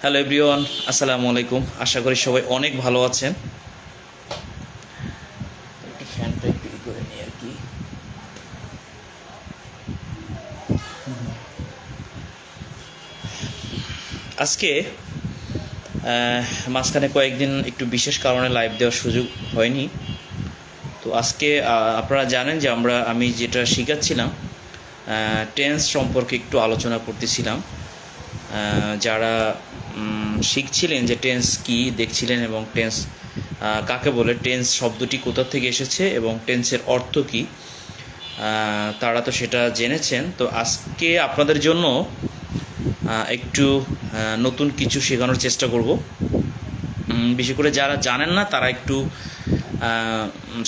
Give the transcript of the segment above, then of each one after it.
Hello everyone আসসালামু আলাইকুম আশা করি সবাই অনেক ভালো আছেন। ফ্যানটা একটু করে নিই আর কি। আজকে মাঝখানে কয়েকদিন একটু বিশেষ কারণে লাইভ দেওয়ার সুযোগ হয়নি। তো আজকে আপনারা জানেন যে আমরা আমি যেটা শিখাচ্ছিলাম টেন্স সম্পর্কে একটু আলোচনা করতেছিলাম। যারা শিখছিলেন যে টেন্স কি দেখছিলেন এবং টেন্স কাকে বলে, টেন্স শব্দটি কোথা থেকে এসেছে এবং টেন্সের অর্থ কি তারা তো সেটা জেনেছেন। তো আজকে আপনাদের জন্য একটু নতুন কিছু শেখানোর চেষ্টা করব। বিশেষ করে যারা জানেন না, তারা একটু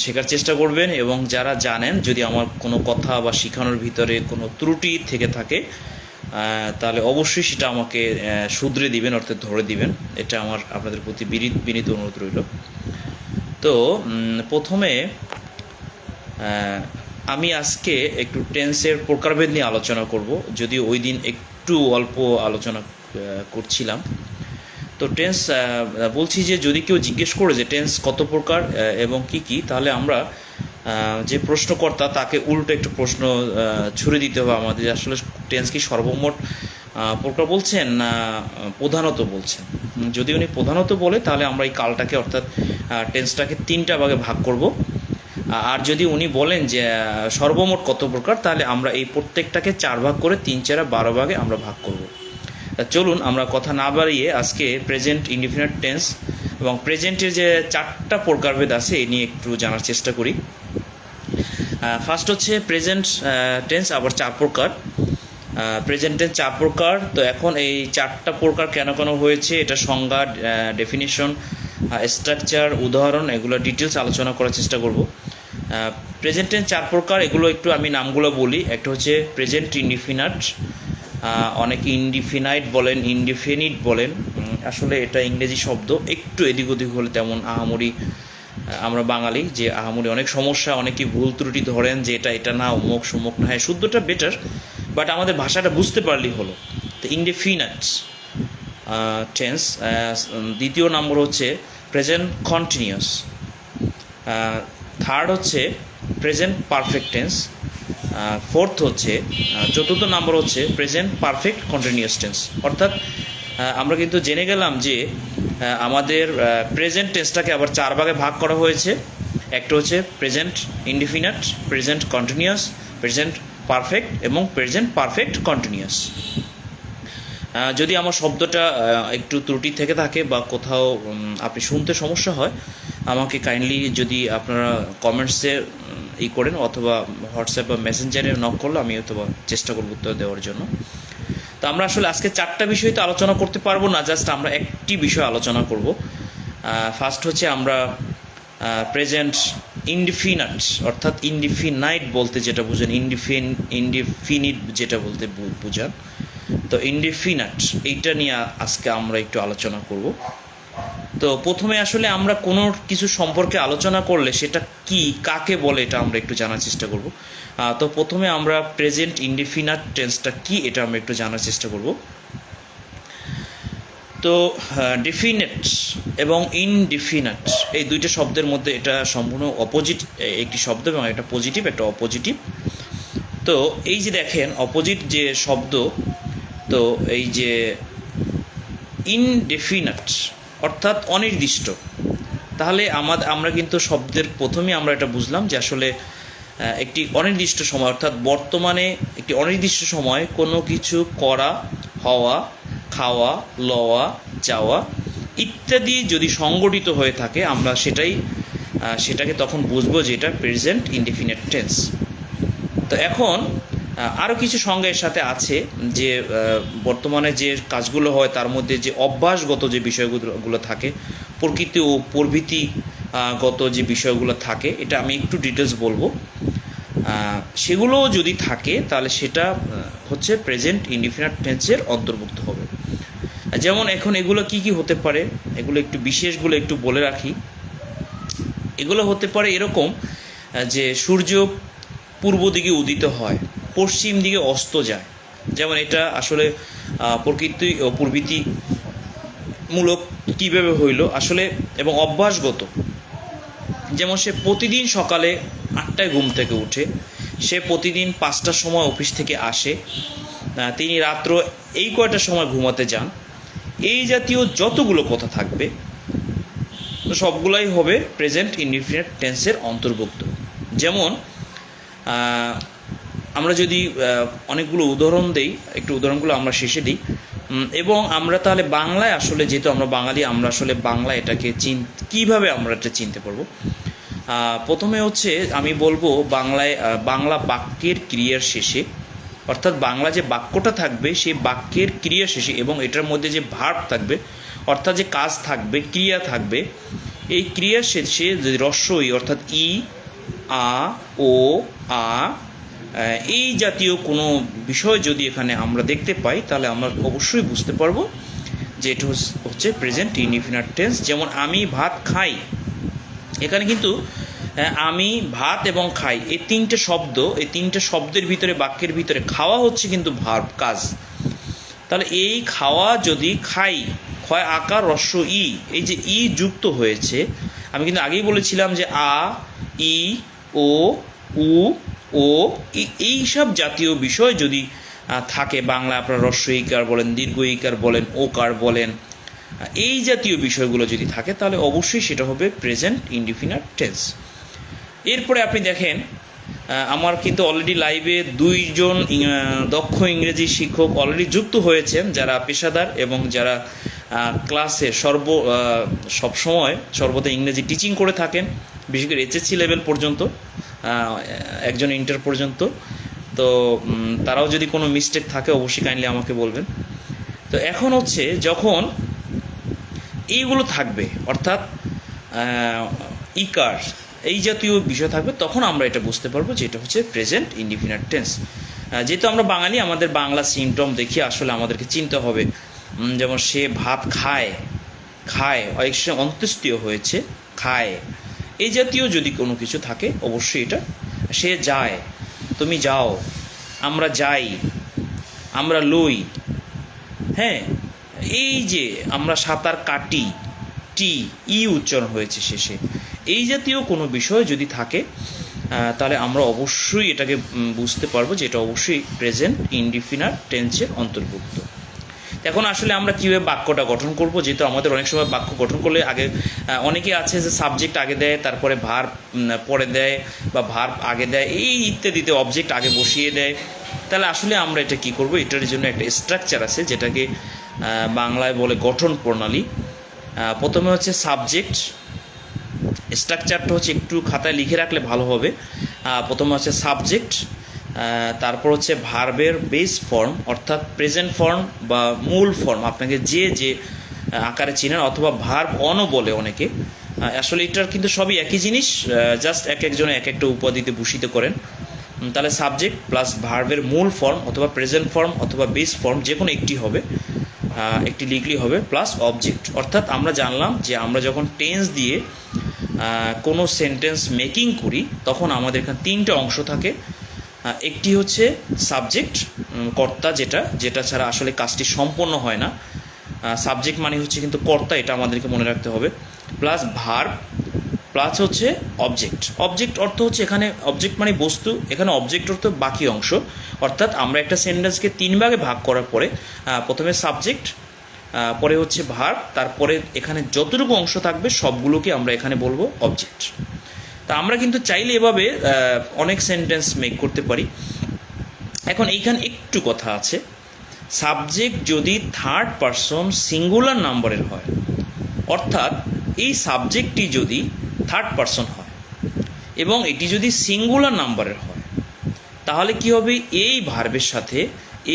শেখার চেষ্টা করবেন এবং যারা জানেন, যদি আমার কোনো কথা বা শেখানোর ভিতরে কোনো ত্রুটি থেকে থাকে তাহলে অবশ্যই সেটা আমাকে শুধরে দিবেন, অর্থাৎ ধরে দিবেন। এটা আমার, আপনাদের প্রতি বিনীত অনুরোধ রইল। তো প্রথমে আমি আজকে একটু টেন্সের প্রকারভেদ নিয়ে আলোচনা করব। যদি ওই দিন একটু অল্প আলোচনা করছিলাম। তো টেন্স বলছি যে যদি কেউ জিজ্ঞেস করে যে টেন্স কত প্রকার এবং কি কি, তাহলে আমরা যে প্রশ্নকর্তা, তাকে উল্টো একটু প্রশ্ন ছুড়ে দিতে হবে আমাদের। আসলে টেন্স কি সর্বমোট প্রকার বলছেন না, প্রধানত বলছেন? যদি উনি প্রধানত বলে, তাহলে আমরা এই কালটাকে, অর্থাৎ টেন্সটাকে তিনটা ভাগে ভাগ করব। আর যদি উনি বলেন যে সর্বমোট কত প্রকার, তাহলে আমরা এই প্রত্যেকটাকে চার ভাগ করে তিন চারা বারো ভাগে আমরা ভাগ করব। চলুন, আমরা কথা না বাড়িয়ে আজকে প্রেজেন্ট ইনডিফিনিট টেন্স এবং প্রেজেন্টের যে চারটা প্রকারভেদ আছে, এ নিয়ে একটু জানার চেষ্টা করি। ফার্স্ট হচ্ছে প্রেজেন্ট টেন্স আবার চার প্রকার। প্রেজেন্ট টেন্স চার প্রকার। তো এখন এই চারটা প্রকার কেন কেন হয়েছে এটা সংজ্ঞা ডেফিনিশন স্ট্রাকচার উদাহরণ এগুলো ডিটেলস আলোচনা করার চেষ্টা করব। প্রেজেন্ট টেন্স চার প্রকার এগুলো একটু আমি নামগুলো বলি। একটা হচ্ছে প্রেজেন্ট ইনডিফিনাট অনেকে ইনডিফিনাইট বলেন ইনডিফিনিট বলেন। আসলে এটা ইংরেজি শব্দ একটু এদিক ওদিক হলে তেমন আহামরি আহ, আমরা বাঙালি, যে আহামরি অনেক সমস্যা, অনেকে ভুল ত্রুটি ধরেন যে এটা এটা না, অমুক, সমুক না হ্যাঁ শুদ্ধটা বেটার বাট আমাদের ভাষাটা বুঝতে পারলেই হলো। তো ইনডিফিনাট টেন্স দ্বিতীয় নম্বর হচ্ছে প্রেজেন্ট কন্টিনিউয়াস থার্ড হচ্ছে প্রেজেন্ট পারফেক্ট টেন্স ফোর্থ হচ্ছে চতুর্থ নাম্বার হচ্ছে প্রেজেন্ট পারফেক্ট কন্টিনিউয়াস টেন্স অর্থাৎ আমরা কিন্তু জেনে গেলাম যে আমাদের প্রেজেন্ট টেন্সটাকে আবার চার ভাগে ভাগ করা হয়েছে। একটা হচ্ছে present indefinite present continuous present perfect এবং প্রেজেন্ট পারফেক্ট কন্টিনিউয়াস যদি আমার শব্দটা একটু ত্রুটি থেকে থাকে বা কোথাও আপনি শুনতে সমস্যা হয়, আমাকে কাইন্ডলি যদি আপনারা কমেন্টসে ই করেন অথবা হোয়াটসঅ্যাপ বা মেসেঞ্জারে নক করলে আমি অথবা চেষ্টা করব উত্তর দেওয়ার জন্য। তো আমরা আসলে আজকে চারটা বিষয় তো আলোচনা করতে পারব না জাস্ট আমরা একটি বিষয় আলোচনা করব। ফার্স্ট হচ্ছে আমরা প্রেজেন্ট ইনডিফিনাট অর্থাৎ ইনডিফিনাইট বলতে যেটা বুঝেন ইনডিফিন ইনডিফিনিট যেটা বলতে বুঝান। তো ইনডিফিনাট এইটা নিয়ে আজকে আমরা একটু আলোচনা করব। তো প্রথমে আসলে আমরা কোনো কিছু সম্পর্কে আলোচনা করলে সেটা কি, কাকে বলে এটা আমরা একটু জানার চেষ্টা করব। তো প্রথমে আমরা প্রেজেন্ট ইনডিফিনাট টেন্সটা কি এটা আমরা একটু জানার চেষ্টা করব। তো ডিফিনেট এবং ইনডিফিনাট এই দুইটা শব্দের মধ্যে এটা সম্পূর্ণ অপোজিট একটি শব্দ এবং একটা পজিটিভ একটা অপোজিটিভ তো এই যে দেখেন অপোজিট যে শব্দ, তো এই যে ইনডেফিনাট অর্থাৎ অনির্দিষ্ট। তাহলে আমাদের আমরা কিন্তু শব্দের প্রথমে আমরা এটা বুঝলাম যে আসলে একটি অনির্দিষ্ট সময়, অর্থাৎ বর্তমানে একটি অনির্দিষ্ট সময় কোনো কিছু করা, হওয়া, খাওয়া, লওয়া, যাওয়া ইত্যাদি যদি সংগঠিত হয়ে থাকে, আমরা সেটাই সেটাকে তখন বুঝব যে এটা প্রেজেন্ট ইনডিফিনিট টেন্স তো এখন আরও কিছু সংজ্ঞা এর সাথে আছে যে বর্তমানে যে কাজগুলো হয়, তার মধ্যে যে অভ্যাসগত যে বিষয়গুলো থাকে, প্রকৃতি ও প্রভৃতি গত যে বিষয়গুলো থাকে, এটা আমি একটু ডিটেলস বলব। সেগুলো যদি থাকে, তাহলে সেটা হচ্ছে প্রেজেন্ট ইনডিফিনিট টেন্সের অন্তর্ভুক্ত হবে। যেমন এখন এগুলো কি কি হতে পারে, এগুলো একটু বিশেষগুলো একটু বলে রাখি। এগুলো হতে পারে এরকম যে সূর্য পূর্ব দিকে উদিত হয় পশ্চিম দিকে অস্ত যায়। যেমন এটা আসলে প্রকৃতি ও প্রবৃতি মূলক কীভাবে হইল, আসলে এবং অভ্যাসগত। যেমন সে প্রতিদিন সকালে আটটায় ঘুম থেকে উঠে, সে প্রতিদিন পাঁচটার সময় অফিস থেকে আসে তিনি রাত্র এই কয়টার সময় ঘুমাতে যান। এই জাতীয় যতগুলো কথা থাকবে সবগুলাই হবে প্রেজেন্ট ইনডিফিনিট টেন্সের অন্তর্ভুক্ত। যেমন আমরা যদি অনেকগুলো উদাহরণ দেই, একটু উদাহরণগুলো আমরা শেষে দিই। এবং আমরা তাহলে বাংলায় আসলে যেহেতু আমরা বাঙালি, আমরা আসলে বাংলা এটাকে চিন, কীভাবে আমরা এটা চিনতে পারব? প্রথমে হচ্ছে আমি বলব বাংলায় বাংলা বাক্যের ক্রিয়ার শেষে, অর্থাৎ বাংলা যে বাক্যটা থাকবে সেই বাক্যের ক্রিয়া শেষে এবং এটার মধ্যে যে ভার্ব থাকবে, অর্থাৎ যে কাজ থাকবে, ক্রিয়া থাকবে, এই ক্রিয়ার শেষে যদি রস্যই, অর্থাৎ ই, আ, ও, আ এই জাতীয় কোনো বিষয় যদি এখানে আমরা দেখতে পাই, তাহলে আমরা অবশ্যই বুঝতে পারব যে এটা হচ্ছে- প্রেজেন্ট ইনডিফিনাট টেন্স যেমন আমি ভাত খাই, এখানে কিন্তু আমি ভাত এবং খাই, এই তিনটে শব্দ, এই তিনটে শব্দের ভিতরে, বাক্যের ভিতরে খাওয়া হচ্ছে কিন্তু ভার্ব কাজ। তাহলে এই খাওয়া যদি খাই, ক্ষয় আকার রস্য ই, এই যে ই যুক্ত হয়েছে, আমি কিন্তু আগেই বলেছিলাম যে আ, ই, ও, উ ও এই- সব জাতীয় বিষয় যদি থাকে, বাংলা আপনার রস্য ইকার বলেন, দীর্ঘ ইকার বলেন, ওকার বলেন এই জাতীয় বিষয়গুলো যদি থাকে, তাহলে অবশ্যই সেটা হবে প্রেজেন্ট ইনডিফিনাট টেন্স এরপরে আপনি দেখেন আমার কিন্তু অলরেডি লাইভে দুইজন দক্ষ ইংরেজি শিক্ষক অলরেডি যুক্ত হয়েছেন, যারা পেশাদার এবং যারা ক্লাসে সর্ব সবসময় সর্বদা ইংরেজি টিচিং করে থাকেন, বিশেষ করে এইচএসসি লেভেল পর্যন্ত। একজন ইন্টার পর্যন্ত। তো তারাও যদি কোনো মিস্টেক থাকে, অবশ্যই কাইন্ডলি আমাকে বলবেন। তো এখন হচ্ছে যখন এইগুলো থাকবে, অর্থাৎ ইকার এই জাতীয় বিষয় থাকবে, তখন আমরা এটা বুঝতে পারব যে এটা হচ্ছে প্রেজেন্ট ইনডিফিনাট টেন্স যেহেতু আমরা বাঙালি, আমাদের বাংলা সিমটম দেখি আসলে আমাদেরকে চিনতে হবে। যেমন সে ভাত খায় খায়, অনেক সময় অন্ত্যেষ্টিয় হয়েছে, খায়। এই জাতীয় যদি কোনো কিছু থাকে, অবশ্যই এটা, সে যায়, তুমি যাও, আমরা যাই, আমরা লই। হ্যাঁ এই যে আমরা সাঁতার কাটি, টি, ই উচ্চারণ হয়েছে শেষে। এই জাতীয় কোনো বিষয় যদি থাকে তাহলে আমরা অবশ্যই এটাকে বুঝতে পারব যে এটা অবশ্যই প্রেজেন্ট ইনডিফিনার টেন্সের অন্তর্ভুক্ত। এখন আসলে আমরা কীভাবে বাক্যটা গঠন করব, যেহেতু আমাদের অনেক সময় বাক্য গঠন করলে আগে অনেকে আছে যে সাবজেক্ট আগে দেয়, তারপরে ভার পরে দেয় বা ভার আগে দেয়, এই ইত্যাদিতে অবজেক্ট আগে বসিয়ে দেয়। তাহলে আসলে আমরা এটা কি করব, এটার জন্য একটা স্ট্রাকচার আছে যেটাকে বাংলায় বলে গঠন প্রণালী। প্রথমে হচ্ছে সাবজেক্ট স্ট্রাকচারটা হচ্ছে একটু খাতায় লিখে রাখলে ভালো হবে। প্রথমে হচ্ছে সাবজেক্ট তারপর হচ্ছে ভার্বের বেস ফর্ম, অর্থাৎ প্রেজেন্ট ফর্ম বা মূল ফর্ম, আপনাকে যে যে আকারে চিনেন অথবা ভার্ব অনও বলে অনেকে আসলে এটার কিন্তু সবই একই জিনিস জাস্ট এক একজনে এক একটা উপাধিতে ভূষিত করেন। তাহলে সাবজেক্ট প্লাস ভার্বের মূল ফর্ম অথবা প্রেজেন্ট ফর্ম অথবা বেস ফর্ম যে কোনো একটি হবে একটি লিখলি হবে, প্লাস অবজেক্ট। অর্থাৎ আমরা জানলাম যে আমরা যখন টেন্স দিয়ে কোনো সেন্টেন্স মেকিং করি, তখন আমাদের এখানে তিনটে অংশ থাকে একটি হচ্ছে সাবজেক্ট কর্তা যেটা যেটা ছাড়া আসলে কাজটি সম্পন্ন হয় না। সাবজেক্ট মানে হচ্ছে কিন্তু কর্তা, এটা আমাদেরকে মনে রাখতে হবে। প্লাস ভার্ব প্লাস হচ্ছে অবজেক্ট অবজেক্ট অর্থ হচ্ছে এখানে অবজেক্ট মানে বস্তু, এখানে অবজেক্ট অর্থ বাকি অংশ। অর্থাৎ আমরা একটা সেন্টেন্সকে তিন ভাগে ভাগ করার পরে প্রথমে সাবজেক্ট পরে হচ্ছে ভার্ব তারপরে এখানে যতটুকু অংশ থাকবে সবগুলোকে আমরা এখানে বলব অবজেক্ট তা আমরা কিন্তু চাইলে এভাবে অনেক সেন্টেন্স মেক করতে পারি। এখন এইখানে একটু কথা আছে। সাবজেক্ট যদি থার্ড পারসন সিঙ্গুলার নাম্বারের হয়, অর্থাৎ এই সাবজেক্টটি যদি থার্ড পারসন হয় এবং এটি যদি সিঙ্গুলার নাম্বারের হয়, তাহলে কি হবে? এই ভার্বের সাথে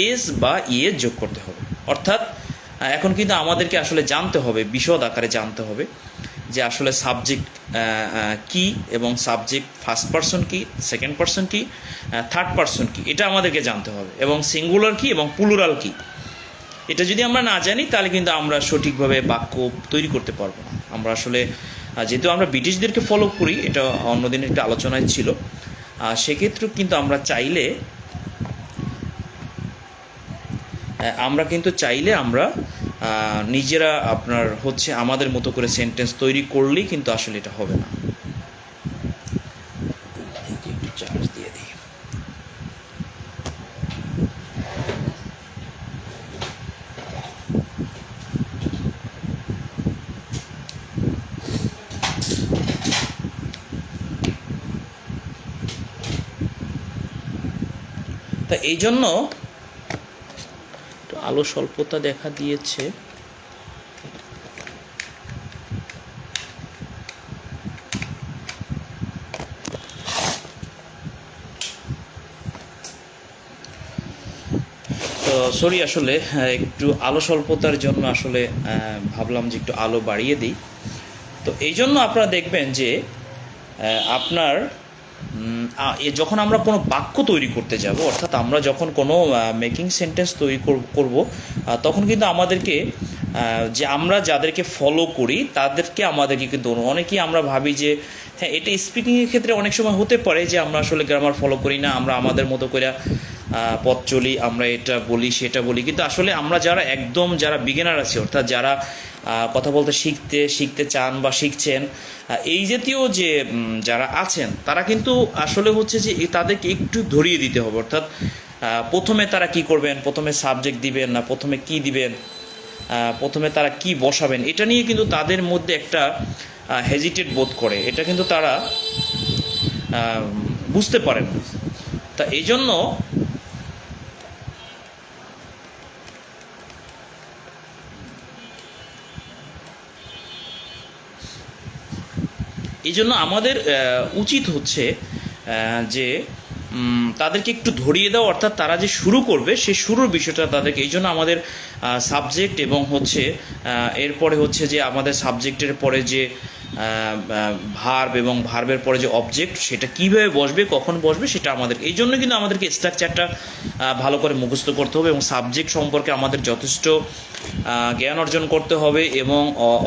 এস বা ইয়ে যোগ করতে হবে। অর্থাৎ এখন কিন্তু আমাদেরকে আসলে জানতে হবে, বিশদ আকারে জানতে হবে। যে আসলে সাবজেক্ট কি এবং সাবজেক্ট ফার্স্ট পারসন কি সেকেন্ড পারসন কি থার্ড পারসন কি এটা আমাদেরকে জানতে হবে। এবং সিঙ্গুলার কি এবং প্লুরাল কি। এটা যদি আমরা না জানি তাহলে কিন্তু আমরা সঠিকভাবে বাক্য তৈরি করতে পারব না। আমরা আসলে যেহেতু আমরা ব্রিটিশদেরকে ফলো করি এটা অন্যদিন একটা আলোচনায় ছিল আহ, সেক্ষেত্রেও কিন্তু আমরা চাইলে আমরা কিন্তু চাইলে আমরা নিজেরা আপনার হচ্ছে আমাদের মতো করে সেন্টেন্স তৈরি করলেই কিন্তু আসলে এটা হবে না। তা এই জন্য আলো স্বল্পতা দেখা দিয়েছে। সরি, আসলে একটু আলো স্বল্পতার জন্য আসলে ভাবলাম যে একটু আলো বাড়িয়ে দিই। তো এই জন্য আপনারা দেখবেন যে আপনার যখন আমরা কোনো বাক্য তৈরি করতে যাব, অর্থাৎ আমরা যখন কোনো মেকিং সেন্টেন্স তৈরি কর- করব তখন কিন্তু আমাদেরকে যে আমরা যাদেরকে ফলো করি, তাদেরকে আমাদেরকে কিন্তু অনেকেই আমরা ভাবি যে হ্যাঁ এটা স্পিকিংয়ের ক্ষেত্রে অনেক সময় হতে পারে যে আমরা আসলে গ্রামার ফলো করি না, আমরা আমাদের মতো করে পথ চলি, আমরা এটা বলি, সেটা বলি, কিন্তু আসলে আমরা যারা একদম যারা বিগিনার আছি, অর্থাৎ যারা কথা বলতে শিখতে শিখতে চান বা শিখছেন এই জাতীয় যে যারা আছেন, তারা কিন্তু আসলে হচ্ছে যে তাদেরকে একটু ধরিয়ে দিতে হবে। অর্থাৎ প্রথমে তারা কি করবেন? প্রথমে সাবজেক্ট দিবেন না? প্রথমে কি দিবেন? প্রথমে তারা কি বসাবেন? এটা নিয়ে কিন্তু তাদের মধ্যে একটা হেজিটেট বোধ করে। এটা কিন্তু তারা বুঝতে পারেন। তা এই জন্য এই জন্য আমাদের উচিত হচ্ছে যে তাদেরকে একটু ধরিয়ে দাও, অর্থাৎ তারা যে শুরু করবে, সে শুরুর বিষয়টা তাদেরকে এই জন্য আমাদের সাবজেক্ট এবং হচ্ছে এরপরে হচ্ছে যে আমাদের সাবজেক্টের পরে যে ভার্ব এবং ভার্বের পরে যে অবজেক্ট সেটা কীভাবে বসবে, কখন বসবে, সেটা আমাদের এই জন্য কিন্তু আমাদেরকে স্ট্রাকচারটা ভালো করে মুখস্থ করতে হবে এবং সাবজেক্ট সম্পর্কে আমাদের যথেষ্ট জ্ঞান অর্জন করতে হবে এবং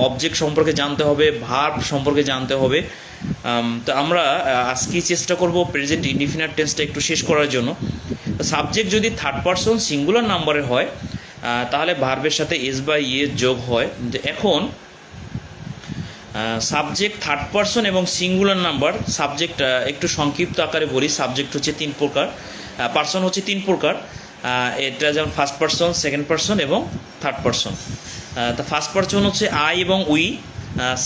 অবজেক্ট সম্পর্কে জানতে হবে ভার্ব সম্পর্কে জানতে হবে। তো আমরা আজকেই চেষ্টা করব প্রেজেন্ট ইনডিফিনাট টেন্সটা একটু শেষ করার জন্য? সাবজেক্ট যদি থার্ড পারসন সিঙ্গুলার নাম্বারের হয় তাহলে ভার্বের সাথে এস বা ইয়ে যোগ হয়। এখন সাবজেক্ট থার্ড পারসন এবং সিঙ্গুলার নাম্বার সাবজেক্ট একটু সংক্ষিপ্ত আকারে বলি সাবজেক্ট হচ্ছে তিন প্রকার। পার্সন হচ্ছে তিন প্রকার। এটা যেমন ফার্স্ট পারসন সেকেন্ড পারসন এবং থার্ড পারসন তা ফার্স্ট পারসন হচ্ছে আই এবং উই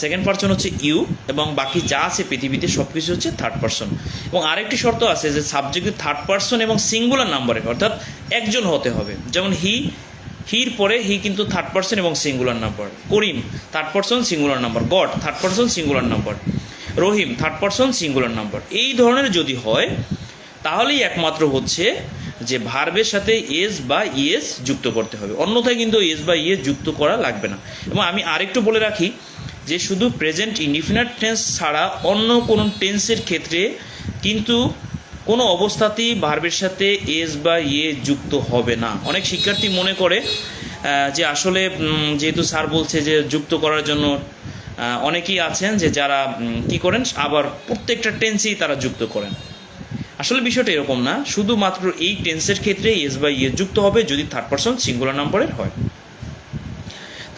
সেকেন্ড পারসন হচ্ছে ইউ এবং বাকি যা আছে পৃথিবীতে সব কিছু হচ্ছে থার্ড পারসন এবং আরেকটি শর্ত আছে যে সাবজেক্ট থার্ড পারসন এবং সিঙ্গুলার নাম্বারে অর্থাৎ একজন হতে হবে। যেমন হি হির পরে হি কিন্তু থার্ড পারসন এবং singular number Karim third person singular number God third person singular number Rahim third person singular number এই ধরনের যদি হয়, তাহলেই একমাত্র হচ্ছে যে ভার্বের সাথে এস বা ইএস যুক্ত করতে হবে। অন্যথায় কিন্তু এস বা ইএস যুক্ত করা লাগবে না। এবং আমি আরেকটু বলে রাখি যে শুধু প্রেজেন্ট ইনডিফিনাট টেন্স ছাড়া অন্য কোনো টেন্সের ক্ষেত্রে কিন্তু কোনো অবস্থাতেই ভার্বের সাথে এস বা ইয়ে যুক্ত হবে না। অনেক শিক্ষার্থী মনে করে যে আসলে যেহেতু স্যার বলছে যে যুক্ত করার জন্য অনেকেই আছেন যে যারা কি করেন, আবার প্রত্যেকটা টেন্সেই তারা যুক্ত করেন। আসলে বিষয়টা এরকম না, শুধুমাত্র এই টেন্সের ক্ষেত্রে এস বা ইয়ে যুক্ত হবে যদি থার্ড পারসন সিঙ্গুলার নাম্বারের হয়।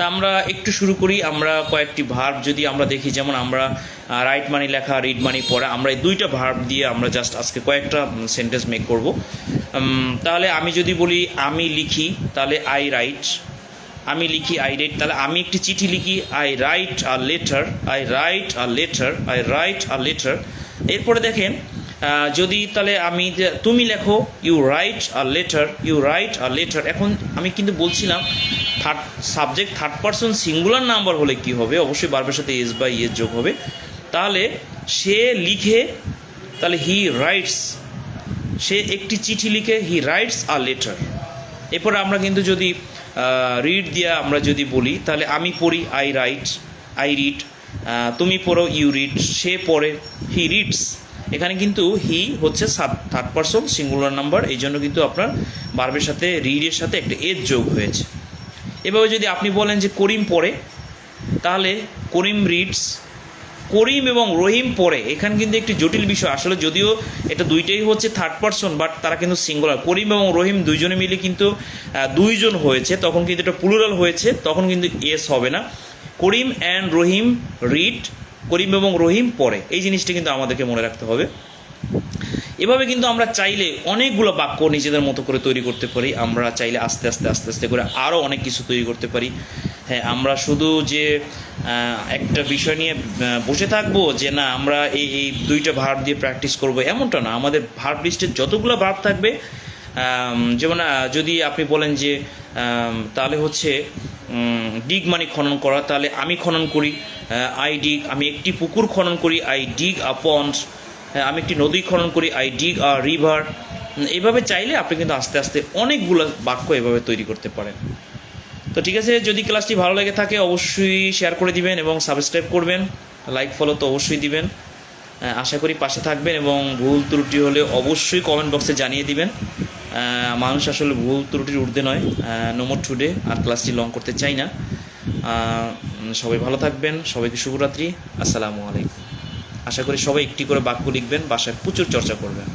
তা আমরা একটু শুরু করি, আমরা কয়েকটি ভার্ব যদি আমরা দেখি, যেমন আমরা রাইট মানি লেখা রিড মানি পড়া, আমরা এই দুইটা ভার্ব দিয়ে আমরা জাস্ট আজকে কয়েকটা সেন্টেন্স মেক করব। তাহলে আমি যদি বলি, আমি লিখি, তাহলে আই রাইট আমি লিখি আই রাইট তাহলে আমি একটি চিঠি লিখি I write a letter I write a letter I write a letter এরপরে দেখেন যদি তাহলে আমি তুমি লেখো you write a letter you write a letter এখন আমি কিন্তু বলছিলাম third subject third person singular number হলে কি হবে? অবশ্যই বারবার সাথে এস বা ইয়ের যোগ হবে। তাহলে সে লিখে, তাহলে হি রাইটস সে একটি চিঠি লিখে হি রাইটস আ লেটার এরপর আমরা কিন্তু যদি রিড দিয়ে আমরা যদি বলি, তাহলে আমি পড়ি আই রাইট আই রিড তুমি পড়ো ইউ রিড সে পড়ে হি রিডস এখানে কিন্তু হি হচ্ছে থার্ড পারসন সিঙ্গুলার নাম্বার এই জন্য কিন্তু আপনার বার্বের সাথে রিডের সাথে একটা এজ যোগ হয়েছে। এভাবে যদি আপনি বলেন যে করিম পড়ে, তাহলে করিম রিডস করিম এবং রহিম পরে এখানে কিন্তু একটি জটিল বিষয়। আসলে যদিও এটা দুইটাই হচ্ছে থার্ড পারসন বাট তারা কিন্তু সিঙ্গুলার করিম এবং রহিম দুইজনে মিলে কিন্তু দুইজন হয়েছে, তখন কিন্তু এটা প্লুরাল হয়েছে, তখন কিন্তু এস হবে না। করিম অ্যান্ড রহিম রিড করিম এবং রহিম পরে এই জিনিসটা কিন্তু আমাদেরকে মনে রাখতে হবে। এভাবে কিন্তু আমরা চাইলে অনেকগুলো বাক্য নিজেদের মতো করে তৈরি করতে পারি। আমরা চাইলে আস্তে আস্তে আস্তে আস্তে করে আরও অনেক কিছু তৈরি করতে পারি। হ্যাঁ আমরা শুধু যে একটা বিষয় নিয়ে বসে থাকব যে না, আমরা এই এই দুইটা ভার্ব দিয়ে প্র্যাকটিস করব, এমনটা না। আমাদের ভার্ব লিস্টে যতগুলো ভার্ব থাকবে যেমন যদি আপনি বলেন যে তাহলে হচ্ছে ডিগ মানে খনন করা। তাহলে আমি খনন করি আই ডিগ আমি একটি পুকুর খনন করি আই ডিগ আ আমি একটি নদী খনন করি আই ডিগ আ রিভার এইভাবে চাইলে আপনি কিন্তু আস্তে আস্তে অনেকগুলো বাক্য এভাবে তৈরি করতে পারেন। তো ঠিক আছে, যদি ক্লাসটি ভালো লেগে থাকে অবশ্যই শেয়ার করে দিবেন এবং সাবস্ক্রাইব করবেন। লাইক ফলো তো অবশ্যই দিবেন। আশা করি পাশে থাকবেন এবং ভুল ত্রুটি হলে অবশ্যই কমেন্ট বক্সে জানিয়ে দিবেন। মানুষ আসলে ভুল ত্রুটির ঊর্ধ্বে নয়। নোমর টুডে আর ক্লাসটি লং করতে চাই না। সবাই ভালো থাকবেন, সবাইকে শুভরাত্রি। আসসালামু আলাইকুম। আশা করি সবাই একটি করে বাক্য লিখবেন বাসায় প্রচুর চর্চা করবেন।